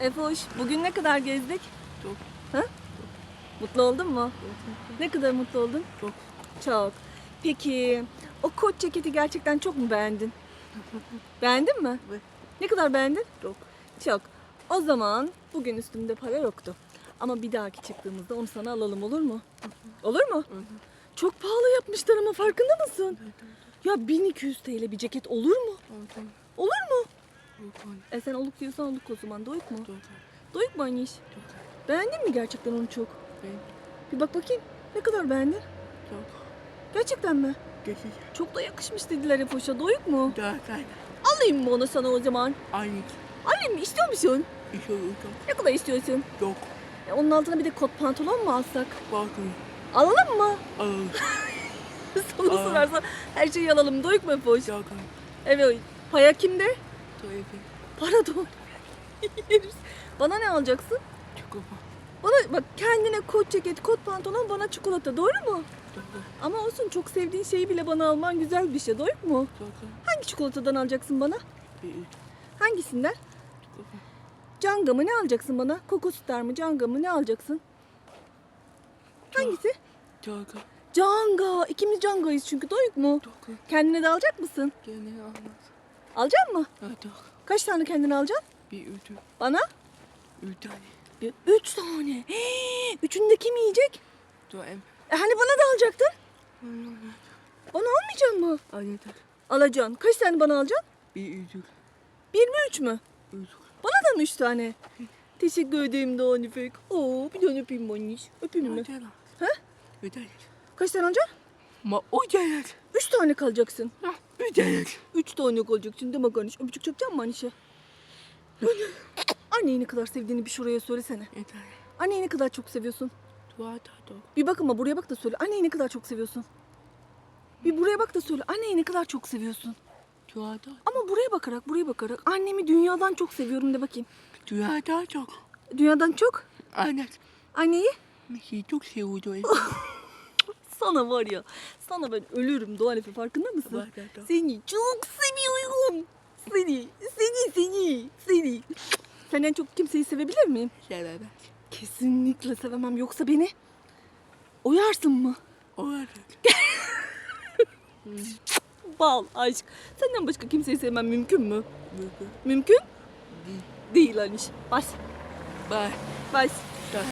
Efoş, bugün ne kadar gezdik? Çok. Ha? Mutlu oldun mu? Ne kadar mutlu oldun? Çok. Çok. Peki, o kot ceketi gerçekten çok mu beğendin? Beğendin mi? Evet. Ne kadar beğendin? Çok. Çok. O zaman bugün üstümde para yoktu. Ama bir dahaki çıktığımızda onu sana alalım olur mu? Olur mu? Çok pahalı yapmışlar ama farkında mısın? Ya 1200 TL bir ceket olur mu? Olur mu? E sen oluk diyorsan oluk o zaman. Doyuk mu? Doyuk mu Aniş? Beğendin mi gerçekten onu çok? Bir bak bakayım. Ne kadar beğendin? Gerçekten mi? Çok da yakışmış dediler Efoş'a. Doyuk mu? Alayım mı onu sana o zaman? Alayım mı? İstiyor musun? Ne kadar istiyorsun? E, onun altına bir de kot pantolon mu alsak? Alalım mı? Sana Aa. sorarsa her şeyi alalım. Doyuk mu Efoş? Evet. Paya kimde? Para da. Bana ne alacaksın? Bana bak kendine kot ceket, kot pantolon, bana çikolata. Doğru mu? Ama olsun çok sevdiğin şeyi bile bana alman güzel bir şey. Doğru mu? Hangi çikolatadan alacaksın bana? Hangisinden? Canga mı ne alacaksın bana? Koko Star mı Canga mı ne alacaksın? Hangisi? Canga. İkimiz Canga'yız çünkü doyuk mu? Kendine de alacak mısın? Alacak mı? Kaç tane kendine alacaksın? Bir ödül. Bana? Üç tane. Bir- Üç tane. Hii, Üçünü de kim yiyecek? Dur em. E hani bana da alacaktın? Bana almayacak mı? Anahtar. Alacaksın. Kaç tane bana alacaksın? Bir ödül. Bir mi üç mü? Ödül. Bana da mı üç tane? Teşekkür ederim Doğan İpek. Oo, bir tane öpeyim Maniş. Öpeyim mi? Ha? Ödül. Kaç tane alacaksın? Ma ödül. Üç tane kalacaksın. Ödül. Üç tane kalacaksın değil mi Maniş? Öpücük çakacak mı Maniş'e? Anneyi ne kadar sevdiğini bir şuraya söylesene. Yeter. Anneyi ne kadar çok seviyorsun? Dua da. Bir bak ama buraya bak da söyle. Anneyi ne kadar çok seviyorsun? Bir buraya bak da söyle. Anneyi ne kadar çok seviyorsun? Dua da. Ama buraya bakarak, buraya bakarak annemi dünyadan çok seviyorum de bakayım. Dua da çok. Dünyadan çok? Anne. Anneyi? Messi çok seviyor. Sana var ya, sana ben ölürüm Doğan Efe farkında mısın? Var da dok. Seni çok seviyorum. Seni, seni, seni, seni. Sen en çok kimseyi sevebilir miyim? Sevemez. Kesinlikle sevemem. Yoksa beni oyarsın mı? Olarak. Bal, aşk. Senden başka kimseyi sevmem mümkün mü? Mümkün Mümkün? değil. Aniş. Bas, Bye. bas.